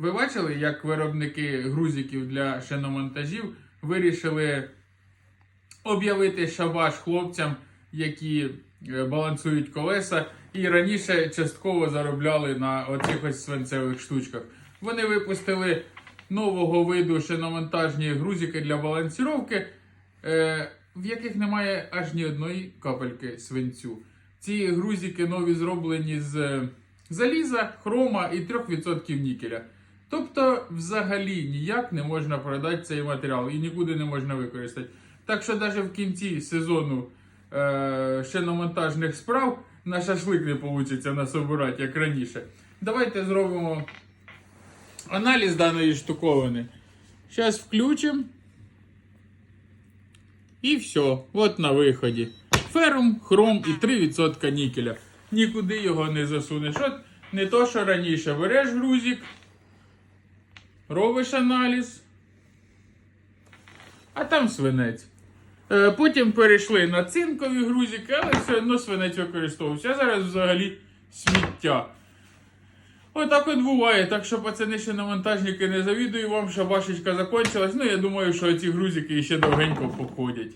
Ви бачили, як виробники грузиків для шиномонтажів вирішили об'явити шабаш хлопцям, які е, балансують колеса, і раніше частково заробляли на оцих ось свинцевих штучках. Вони випустили нового виду шиномонтажні грузики для балансіровки, е, в яких немає аж ні одної капельки свинцю. Ці грузики нові зроблені з е, заліза, хрома і 3% нікеля. Тобто, взагалі ніяк не можна продати цей матеріал і нікуди не можна використати. Так що навіть в кінці сезону е, шиномонтажних справ на шашлик не вийде насобирати, як раніше. Давайте зробимо аналіз даної штуковини. Зараз включимо. І все. От на виході. Ферум, хром і 3% нікеля. Нікуди його не засунеш. От не то, що раніше береш грузик, робиш аналіз, а там свинець. Е, Потім перейшли на цинкові грузики, але все одно свинець використовувався. Зараз взагалі сміття. Отак от буває. Так що, пацани, ще на монтажники не завідую вам, що башечка закончилась. Ну, я думаю, що ці грузики ще довгенько походять.